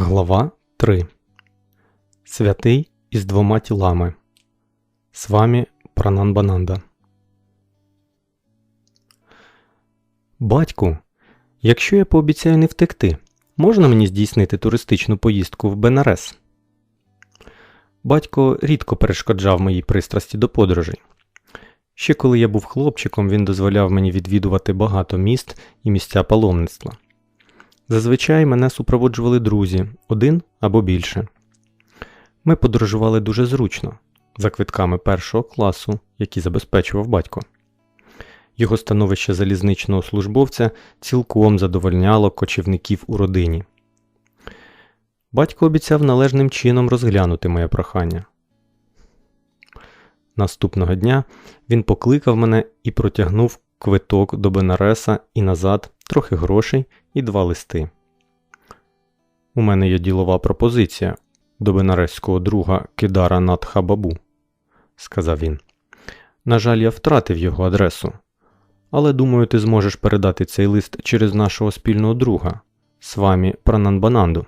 Глава 3 Святий із двома тілами. З вами Прананбананда. Батьку, якщо я пообіцяю не втекти, можна мені здійснити туристичну поїздку в Бенарес? Батько рідко перешкоджав моїй пристрасті до подорожей. Ще коли я був хлопчиком, він дозволяв мені відвідувати багато міст і місця паломництва. Зазвичай мене супроводжували друзі, один або більше. Ми подорожували дуже зручно, за квитками першого класу, які забезпечував батько. Його становище залізничного службовця цілком задовольняло кочівників у родині. Батько обіцяв належним чином розглянути моє прохання. Наступного дня він покликав мене і протягнув квиток до Бенареса і назад, трохи грошей і два листи. У мене є ділова пропозиція до бенарезького друга Кидара Надхабабу, сказав він. На жаль, я втратив його адресу, але думаю, ти зможеш передати цей лист через нашого спільного друга, Свамі Прананбананду.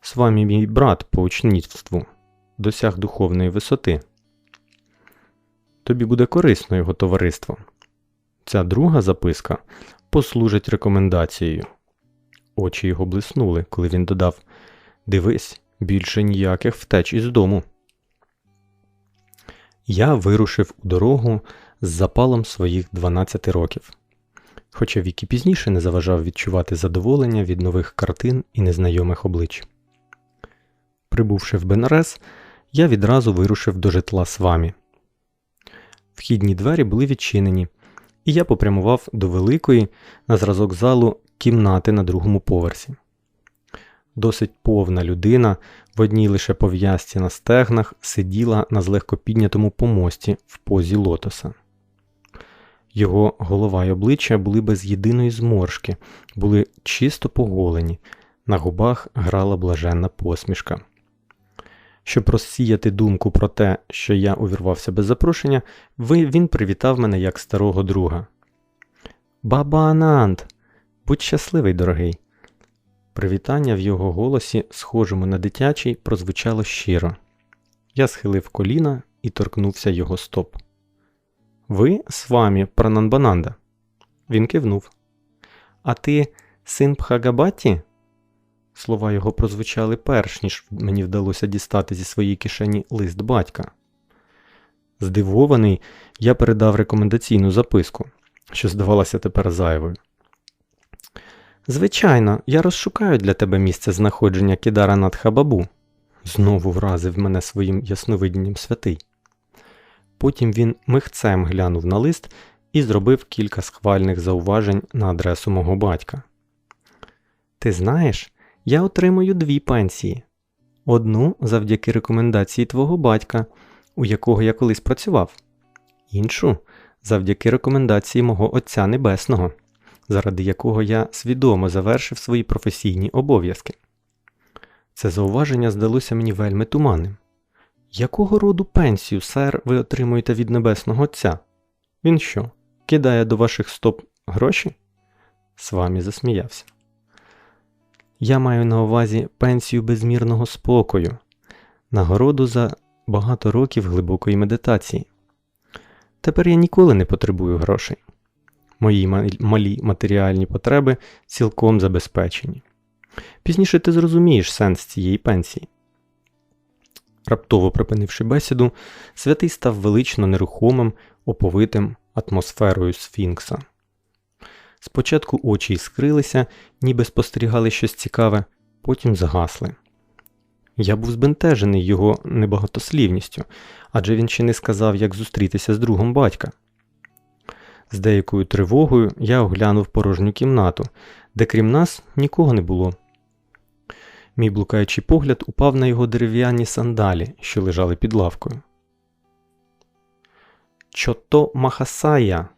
Свамі мій брат по учнівству, досяг духовної висоти. Тобі буде корисно його товариство. Ця друга записка послужить рекомендацією. Очі його блиснули, коли він додав Дивись, більше ніяких втеч із дому. Я вирушив у дорогу з запалом своїх 12 років, хоча вік і пізніше не заважав відчувати задоволення від нових картин і незнайомих облич. Прибувши в Бенарес, я відразу вирушив до житла Свамі. Вхідні двері були відчинені, і я попрямував до великої, на зразок залу, кімнати на другому поверсі. Досить повна людина в одній лише пов'язці на стегнах сиділа на злегко піднятому помості в позі лотоса. Його голова й обличчя були без єдиної зморшки, були чисто поголені, на губах грала блаженна посмішка. Щоб розсіяти думку про те, що я увірвався без запрошення, він привітав мене як старого друга. Баба Ананд, будь щасливий, дорогий. Привітання в його голосі, схожому на дитячий, прозвучало щиро. Я схилив коліна і торкнувся його стоп. Ви з вами, Прананбананда? Він кивнув. А ти син Пхагабаті? Слова його прозвучали перш ніж мені вдалося дістати зі своєї кишені лист батька. Здивований, я передав рекомендаційну записку, що здавалася тепер зайвою. Звичайно, я розшукаю для тебе місце знаходження Кідара Надхабабу, знову вразив мене своїм ясновидінням святий. Потім він михцем глянув на лист і зробив кілька схвальних зауважень на адресу мого батька. Ти знаєш, я отримую дві пенсії. Одну завдяки рекомендації твого батька, у якого я колись працював, іншу завдяки рекомендації мого Отця Небесного, заради якого я свідомо завершив свої професійні обов'язки. Це зауваження здалося мені вельми туманним. Якого роду пенсію, сер, ви отримуєте від Небесного Отця? Він що, кидає до ваших стоп гроші? Свамі засміявся. Я маю на увазі пенсію безмірного спокою, нагороду за багато років глибокої медитації. Тепер я ніколи не потребую грошей. Мої малі матеріальні потреби цілком забезпечені. Пізніше ти зрозумієш сенс цієї пенсії. Раптово припинивши бесіду, святий став велично нерухомим, оповитим атмосферою Сфінкса. Спочатку очі іскрилися, ніби спостерігали щось цікаве, потім загасли. Я був збентежений його небагатослівністю, адже він ще не сказав, як зустрітися з другом батька. З деякою тривогою я оглянув порожню кімнату, де крім нас нікого не було. Мій блукаючий погляд упав на його дерев'яні сандалі, що лежали під лавкою. Чото Махасая.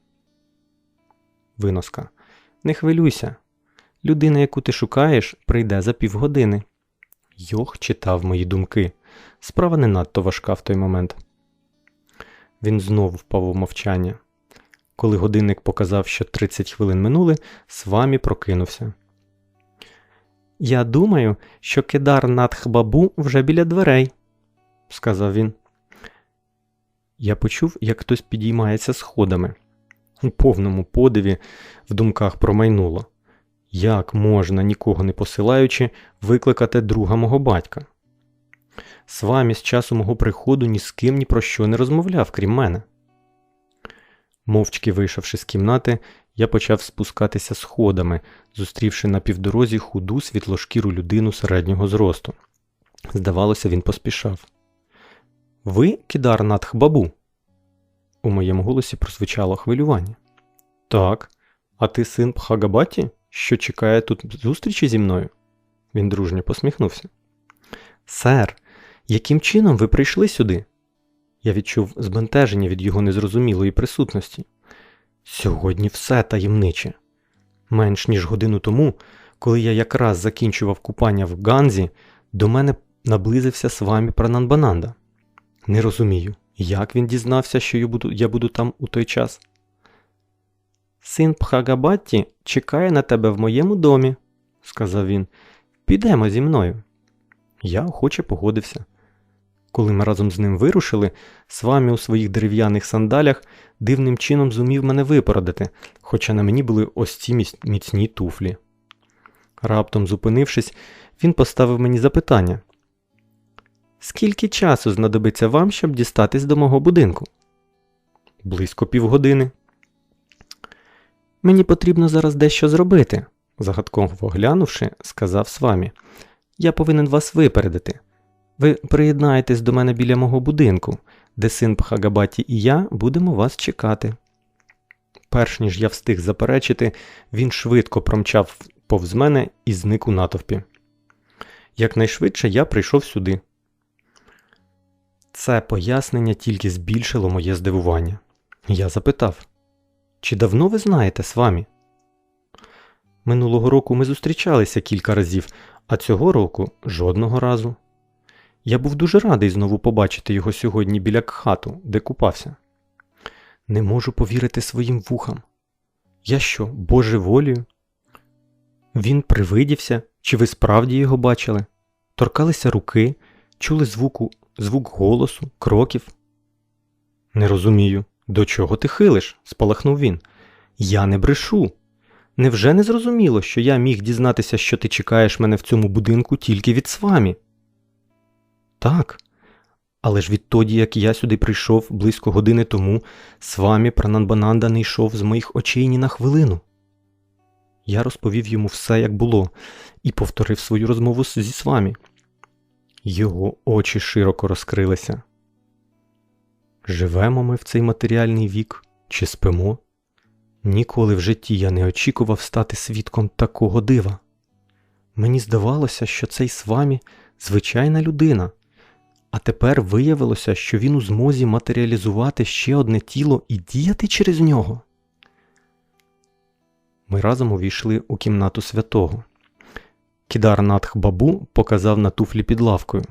Виноска. Не хвилюйся. Людина, яку ти шукаєш, прийде за півгодини. Йох читав мої думки. Справа не надто важка в той момент. Він знову впав у мовчання. Коли годинник показав, що 30 хвилин минули, Свамі прокинувся. Я думаю, що Кедар Надхбабу вже біля дверей, сказав він. Я почув, як хтось підіймається сходами. У повному подиві в думках промайнуло. Як можна, нікого не посилаючи, викликати друга мого батька? З вами з часу мого приходу ні з ким ні про що не розмовляв, крім мене. Мовчки вийшовши з кімнати, я почав спускатися сходами, зустрівши на півдорозі худу світлошкіру людину середнього зросту. Здавалося, він поспішав. Ви Кідар Надхбабу? У моєму голосі прозвучало хвилювання. Так, а ти син Пхагабаті, що чекає тут зустрічі зі мною? Він дружньо посміхнувся. Сер, яким чином ви прийшли сюди? Я відчув збентеження від його незрозумілої присутності. Сьогодні все таємниче. Менш ніж годину тому, коли я якраз закінчував купання в Ганзі, до мене наблизився з вами Прананбананда. Не розумію, як він дізнався, що я буду, я буду там у той час. Син Пхагабатті чекає на тебе в моєму домі, сказав він. Підемо зі мною. Я охоче погодився. Коли ми разом з ним вирушили, Свамі у своїх дерев'яних сандалях дивним чином зумів мене випередити, хоча на мені були ось ці міцні туфлі. Раптом зупинившись, він поставив мені запитання: Скільки часу знадобиться вам, щоб дістатись до мого будинку? Близько півгодини. Мені потрібно зараз дещо зробити, загадково глянувши, сказав Свамі. Я повинен вас випередити. Ви приєднаєтесь до мене біля мого будинку, де син Пхагабаті і я будемо вас чекати. Перш ніж я встиг заперечити, він швидко промчав повз мене і зник у натовпі. Якнайшвидше я прийшов сюди. Це пояснення тільки збільшило моє здивування. Я запитав, чи давно ви знаєте з вами? Минулого року ми зустрічалися кілька разів, а цього року жодного разу. Я був дуже радий знову побачити його сьогодні біля кхату, де купався. Не можу повірити своїм вухам. Я що, божеволію? Він привидівся, чи ви справді його бачили? Торкалися руки, чули звуку, звук голосу, кроків? Не розумію, до чого ти хилиш? спалахнув він. Я не брешу. Невже не зрозуміло, що я міг дізнатися, що ти чекаєш мене в цьому будинку тільки від свамі? Так. Але ж відтоді, як я сюди прийшов близько години тому, свамі Прананбананда не йшов з моїх очей ні на хвилину. Я розповів йому все, як було, і повторив свою розмову зі свамі. Його очі широко розкрилися. Живемо ми в цей матеріальний вік чи спимо? Ніколи в житті я не очікував стати свідком такого дива. Мені здавалося, що цей свамі звичайна людина, а тепер виявилося, що він у змозі матеріалізувати ще одне тіло і діяти через нього. Ми разом увійшли у кімнату святого. Кідар Надх Бабу показав на туфлі під лавкою.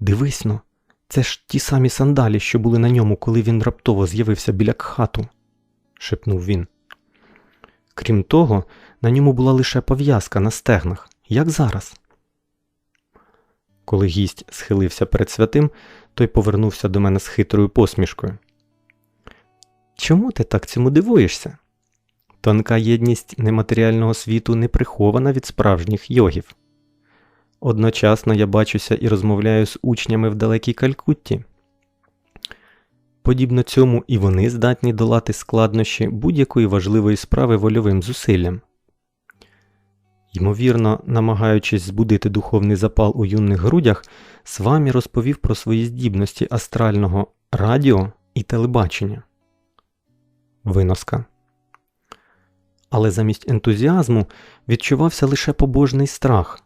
Дивись но, це ж ті самі сандалі, що були на ньому, коли він раптово з'явився біля кхату, шепнув він. Крім того, на ньому була лише пов'язка на стегнах, як зараз. Коли гість схилився перед святим, той повернувся до мене з хитрою посмішкою. Чому ти так цьому дивуєшся? Тонка єдність нематеріального світу не прихована від справжніх йогів. Одночасно я бачуся і розмовляю з учнями в далекій Калькутті. Подібно цьому і вони здатні долати складнощі будь-якої важливої справи вольовим зусиллям. Ймовірно, намагаючись збудити духовний запал у юних грудях, Свамі розповів про свої здібності астрального радіо і телебачення. Виноска. Але замість ентузіазму відчувався лише побожний страх.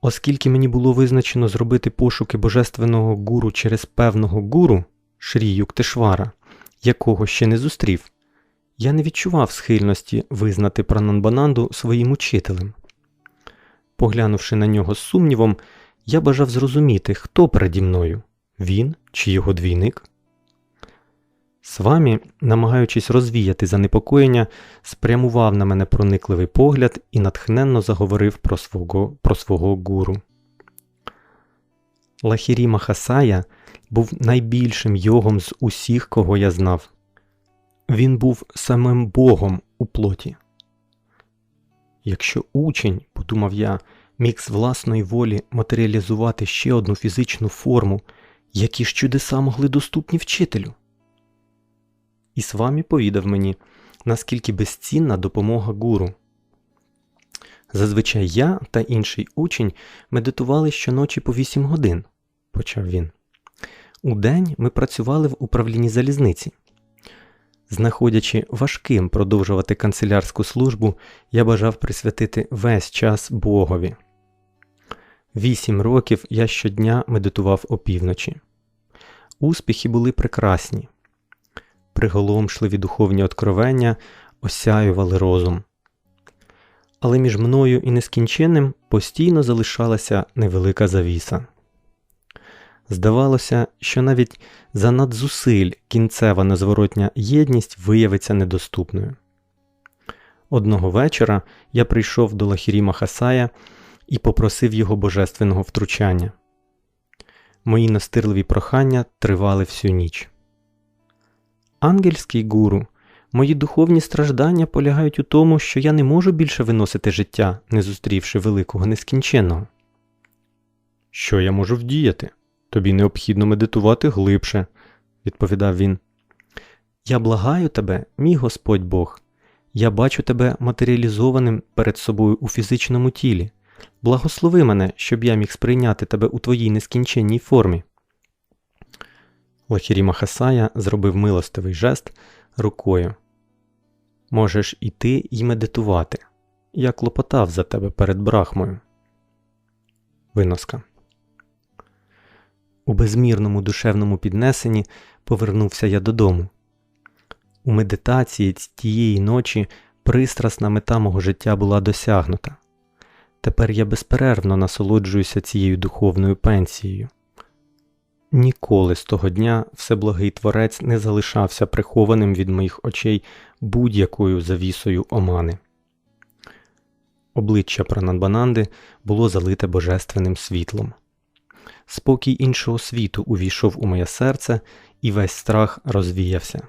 Оскільки мені було визначено зробити пошуки божественного гуру через певного гуру Шрі Юктешвара, якого ще не зустрів, я не відчував схильності визнати Прананбананду своїм учителем. Поглянувши на нього з сумнівом, я бажав зрозуміти, хто переді мною він чи його двійник. Свамі, намагаючись розвіяти занепокоєння, спрямував на мене проникливий погляд і натхненно заговорив про свого, про свого гуру. Лахірі Махасая був найбільшим йогом з усіх, кого я знав. Він був самим Богом у плоті. Якщо учень, подумав я, міг з власної волі матеріалізувати ще одну фізичну форму, які ж чудеса могли доступні вчителю. І Свамі повідав мені, наскільки безцінна допомога гуру. Зазвичай я та інший учень медитували щоночі по 8 годин, почав він. Удень ми працювали в управлінні залізниці. Знаходячи важким продовжувати канцелярську службу, я бажав присвятити весь час Богові. Вісім років я щодня медитував опівночі. Успіхи були прекрасні. Приголомшливі духовні откровення осяювали розум. Але між мною і нескінченним постійно залишалася невелика завіса. Здавалося, що навіть за надзусиль кінцева незворотня єдність виявиться недоступною. Одного вечора я прийшов до Лахірі Махасая і попросив його божественного втручання. Мої настирливі прохання тривали всю ніч. Ангельський гуру, мої духовні страждання полягають у тому, що я не можу більше виносити життя, не зустрівши великого нескінченного. Що я можу вдіяти? Тобі необхідно медитувати глибше, відповідав він. Я благаю тебе, мій Господь Бог. Я бачу тебе матеріалізованим перед собою у фізичному тілі. Благослови мене, щоб я міг сприйняти тебе у твоїй нескінченній формі. Лахірі Махасая зробив милостивий жест рукою. Можеш іти і медитувати. Я клопотав за тебе перед брахмою. Виноска. У безмірному душевному піднесенні повернувся я додому. У медитації тієї ночі пристрасна мета мого життя була досягнута. Тепер я безперервно насолоджуюся цією духовною пенсією. Ніколи з того дня Всеблагий Творець не залишався прихованим від моїх очей будь-якою завісою омани. Обличчя Прананбананди було залите божественним світлом. Спокій іншого світу увійшов у моє серце, і весь страх розвіявся.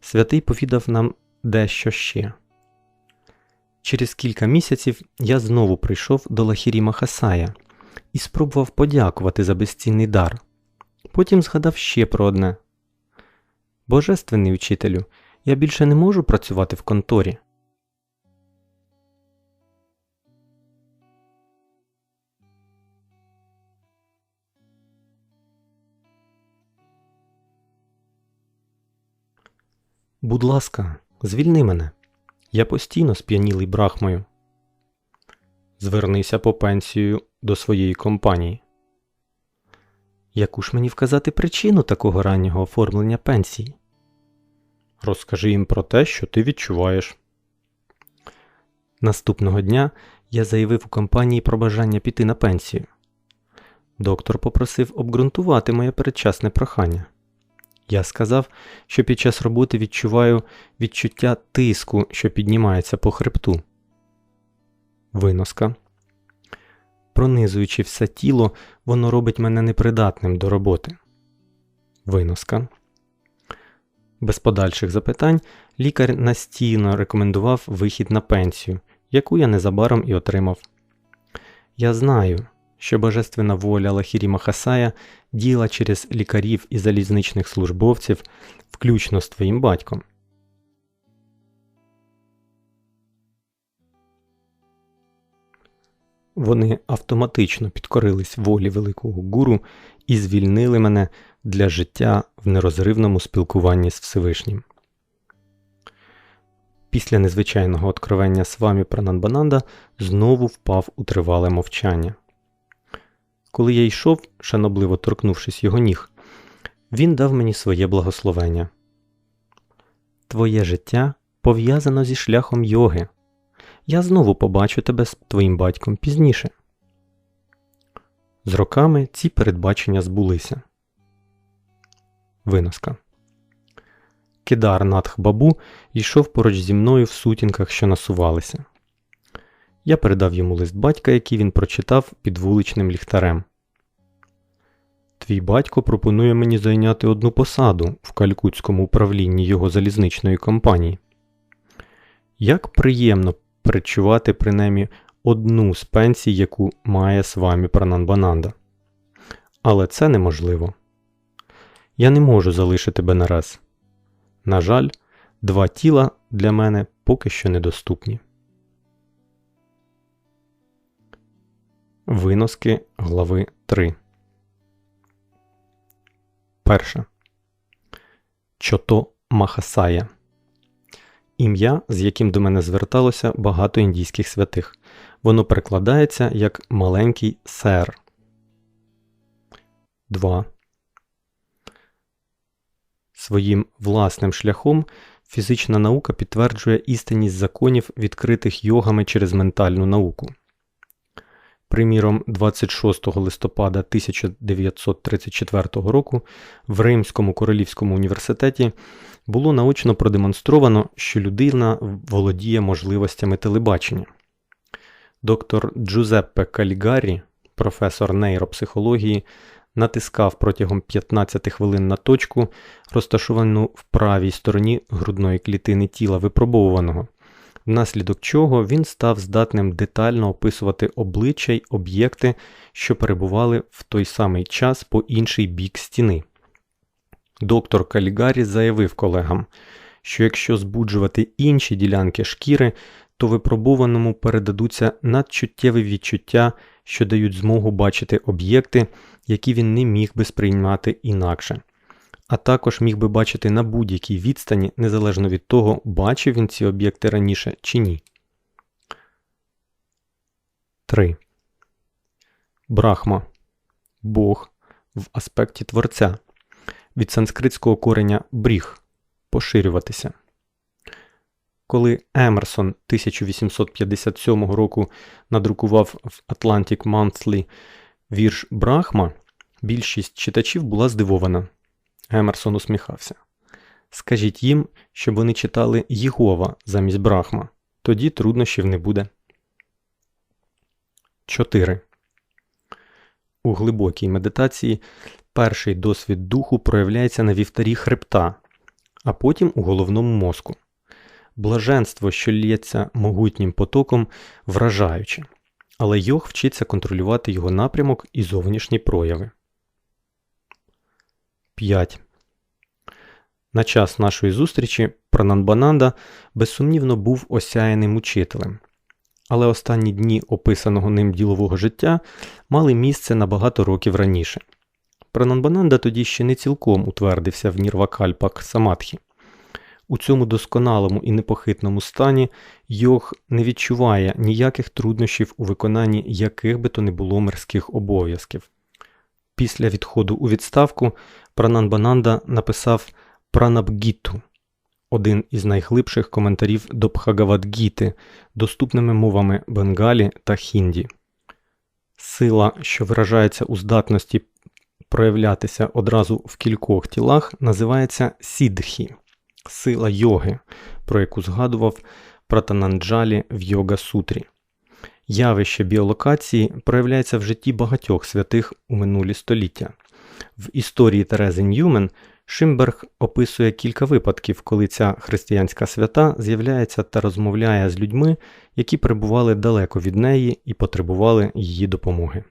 Святий повідав нам дещо ще. Через кілька місяців я знову прийшов до Лахірі Махасая і спробував подякувати за безцінний дар. Потім згадав ще про одне Божественний вчителю, я більше не можу працювати в конторі. Будь ласка, звільни мене. Я постійно сп'янілий брахмою. Звернися по пенсію до своєї компанії. Яку ж мені вказати причину такого раннього оформлення пенсії? Розкажи їм про те, що ти відчуваєш. Наступного дня я заявив у компанії про бажання піти на пенсію. Доктор попросив обґрунтувати моє передчасне прохання. Я сказав, що під час роботи відчуваю відчуття тиску, що піднімається по хребту. Виноска. Пронизуючи все тіло, воно робить мене непридатним до роботи. Виноска. Без подальших запитань лікар настійно рекомендував вихід на пенсію, яку я незабаром і отримав. Я знаю, що божественна воля Лахірі Махасая діла через лікарів і залізничних службовців, включно з твоїм батьком. Вони автоматично підкорились волі великого гуру і звільнили мене для життя в нерозривному спілкуванні з Всевишнім. Після незвичайного откровення Свамі Прананбананда знову впав у тривале мовчання. Коли я йшов, шанобливо торкнувшись його ніг, він дав мені своє благословення. Твоє життя пов'язано зі шляхом йоги. Я знову побачу тебе з твоїм батьком пізніше. З роками ці передбачення збулися. Виноска. Кедар Надх Бабу йшов поруч зі мною в сутінках, що насувалися. Я передав йому лист батька, який він прочитав під вуличним ліхтарем. Твій батько пропонує мені зайняти одну посаду в калькутському управлінні його залізничної компанії. Як приємно перечувати принаймні одну з пенсій, яку має з вами Прананбананда. Але це неможливо. Я не можу залишити тебе нараз. На жаль, два тіла для мене поки що недоступні. Виноски глави 3 Перше. Чото Махасая. Ім'я, з яким до мене зверталося багато індійських святих. Воно перекладається як маленький сер. 2. Своїм власним шляхом фізична наука підтверджує істинність законів, відкритих йогами через ментальну науку. Приміром, 26 листопада 1934 року в Римському королівському університеті було наочно продемонстровано, що людина володіє можливостями телебачення. Доктор Джузеппе Калігарі, професор нейропсихології, натискав протягом 15 хвилин на точку, розташовану в правій стороні грудної клітини тіла випробовуваного, внаслідок чого він став здатним детально описувати обличчя й об'єкти, що перебували в той самий час по інший бік стіни. Доктор Калігарі заявив колегам, що якщо збуджувати інші ділянки шкіри, то випробованому передадуться надчуттєві відчуття, що дають змогу бачити об'єкти, які він не міг би сприймати інакше, а також міг би бачити на будь-якій відстані, незалежно від того, бачив він ці об'єкти раніше чи ні. 3. Брахма Бог в аспекті Творця від санскритського кореня бріг поширюватися. Коли Емерсон 1857 року надрукував в Atlantic Monthly вірш Брахма, більшість читачів була здивована. Емерсон усміхався. Скажіть їм, щоб вони читали Єгова замість Брахма, тоді труднощів не буде. 4. У глибокій медитації перший досвід духу проявляється на вівтарі хребта, а потім у головному мозку. Блаженство, що лється могутнім потоком, вражаюче, але йог вчиться контролювати його напрямок і зовнішні прояви. 5. На час нашої зустрічі Прананбананда безсумнівно був осяяним учителем. Але останні дні описаного ним ділового життя мали місце на багато років раніше. Прананбананда тоді ще не цілком утвердився в Нірвакальпак Самадхі. У цьому досконалому і непохитному стані йог не відчуває ніяких труднощів у виконанні яких би то не було мирських обов'язків. Після відходу у відставку Прананбананда написав Пранабгіту, один із найглибших коментарів до Бхагавадгіти, доступними мовами бенгалі та хінді. Сила, що виражається у здатності проявлятися одразу в кількох тілах, називається сідхі сила йоги, про яку згадував Пратананджалі в Йога Сутрі. Явище біолокації проявляється в житті багатьох святих у минулі століття. В історії Терези Ньюмен Шимберг описує кілька випадків, коли ця християнська свята з'являється та розмовляє з людьми, які перебували далеко від неї і потребували її допомоги.